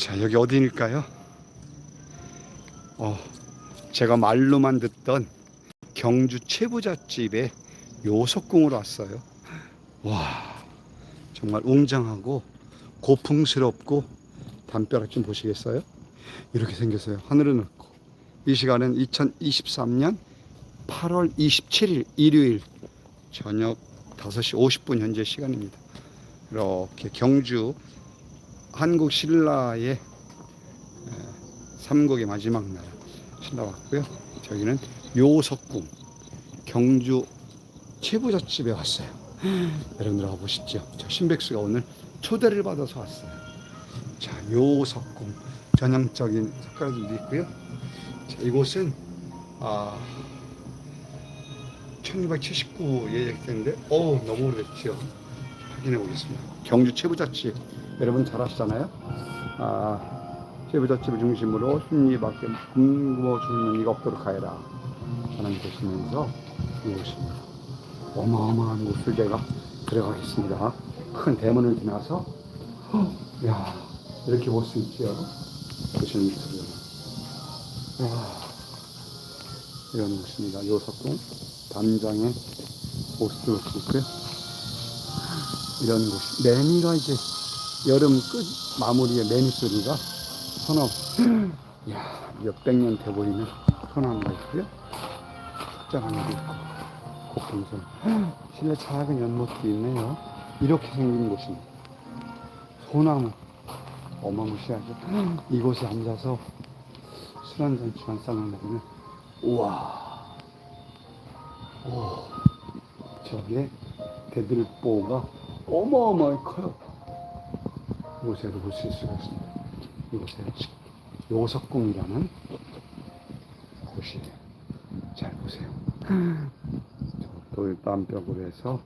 자, 여기 어디일까요? 어, 제가 말로만 듣던 경주 채부잣집의 요석궁으로 왔어요. 와, 정말 웅장하고 고풍스럽고 담벼락 좀 보시겠어요? 이렇게 생겼어요. 하늘은 넓고. 이 시간은 2023년 8월 27일 일요일 저녁 5시 50분 현재 시간입니다. 이렇게 경주 한국 신라의 에, 삼국의 마지막 날 신라 왔고요. 저기는 요석궁 경주 최부잣집에 왔어요. 여러분들 와보시죠. 저 신백수가 오늘 초대를 받아서 왔어요. 자, 요석궁 전형적인 색깔들도 있고요. 자, 이곳은 아1279 예약됐는데 어 너무 오래됐죠. 확인해 보겠습니다. 경주 최부잣집 여러분 잘 아시잖아요. 아 최부잣집을 중심으로 순리밖에 굶어 죽는 이가 없도록 하여라. 하는 곳이면서 이곳입니다. 어마어마한 곳을 제가 들어가겠습니다. 큰 대문을 지나서 헉, 야 이렇게 볼 수 있죠. 보시는. 와 이런 곳입니다. 모습을 수 있고요. 이런 곳. 매미가 이제 여름 끝 마무리에 매미 소리가 서너, 야 몇백 년돼 보이는 소나무가 있고요. 게 있고, 곡동선. 실내 작은 연못도 있네요. 이렇게 생긴 곳입니다. 소나무. 어마무시하죠. 이곳에 앉아서 술 한잔 주한 쌍을 먹으면, 우와. 오. 저게 대들보가 어마어마하게 커요. 이곳에도 볼수 있을 수 있습니다. 이곳에 요석궁이라는 곳이에요. 잘 보세요. 저 돌담벽으로 해서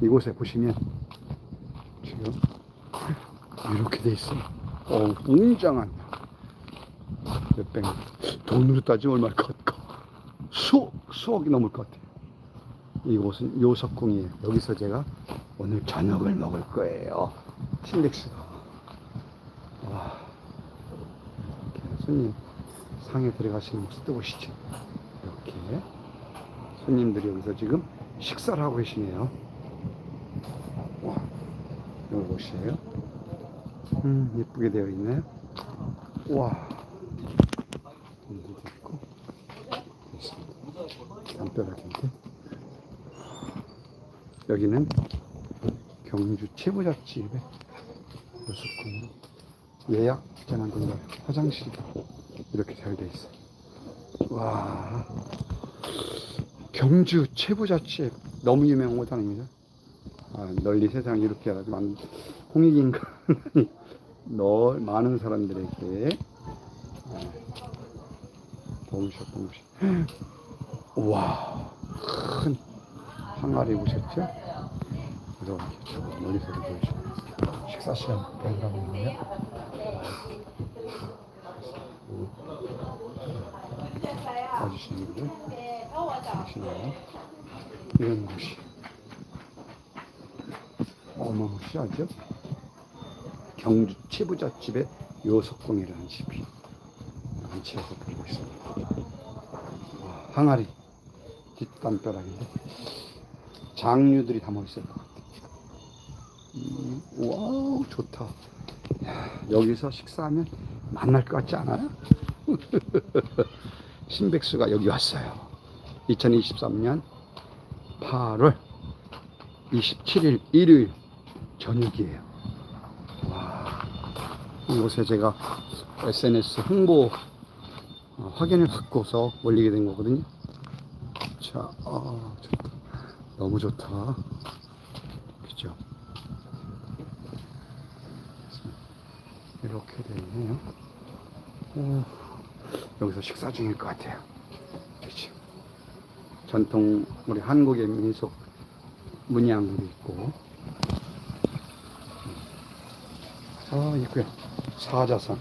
이곳에 보시면 지금 이렇게 돼 있어요. 어, 웅장한 몇백 년. 돈으로 따지면 얼마일 것 같까? 수억, 수억이 넘을 것 같아요. 이곳은 요석궁이에요. 여기서 제가 오늘 저녁을 먹을 거예요. 신백수가. 와. 이렇게 손님 상에 들어가시는 모습 또 보시죠. 이렇게 손님들이 여기서 지금 식사를 하고 계시네요. 와. 여기 보시에요. 음, 예쁘게 되어 있네요. 와. 공기도 있고. 있습니다. 담벼락인데. 여기는 경주 최부잣집의 요식공으로 예약 전환 공간 화장실도 이렇게 잘 돼 있어요. 와 경주 최부잣집 너무 유명한 곳 아닙니다. 아, 널리 세상 이렇게 해가지고 만 홍익인간이 널 많은 사람들에게 셨던 곳이. 와큰 항아리 보셨죠? 그래서 저 멀리서도 보이시고 식사 시간 되어가고 있네요. 분들. 이런 곳이 어마무시 하죠? 경주 최부잣집의 요석궁이라는 집이 안치에서 보이고 있습니다. 와, 항아리 뒷담벼락인데 장류들이 담아 같아. 음, 와우 좋다. 야, 여기서 식사하면 만날 것 같지 않아요? 신백수가 여기 왔어요. 2023년 8월 27일 일요일 저녁이에요. 와, 이곳에 제가 SNS 홍보 어, 확인을 받고서 올리게 된 거거든요. 자, 아, 좋다. 너무 좋다. 그죠? 이렇게 되어 있네요. 오, 여기서 식사 중일 것 같아요. 그죠? 전통, 우리 한국의 민속 문양도 있고. 아, 있고요. 사자상.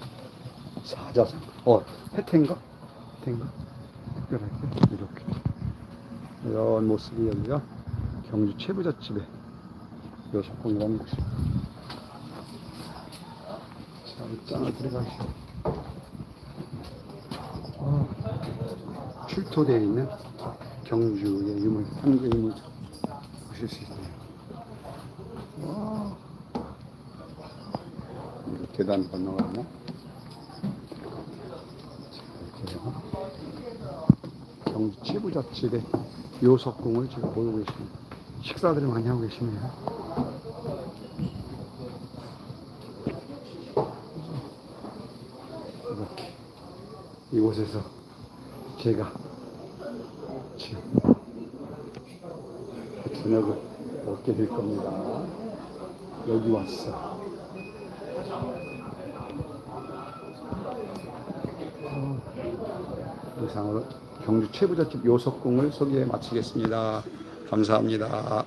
사자상. 어, 혜태인가? 혜태인가? 특별하게 이렇게. 이런 모습이 여기가 경주 최부잣집의 요석공이라는 곳입니다. 자, 짱을 들어가시오. 어, 출토되어 있는 경주의 유물, 삼계 유물 보실 수 있네요. 와, 이거 계단 건너가나? 이렇게요. 경주 치부자집의 묘석궁을 지금 보고 계십니다. 식사들을 많이 하고 계시네요. 이렇게 이곳에서 제가 지금 저녁을 먹게 될 겁니다. 여기 왔어. 어, 이상으로 경주 최부잣집 요석궁을 소개해 마치겠습니다. 감사합니다.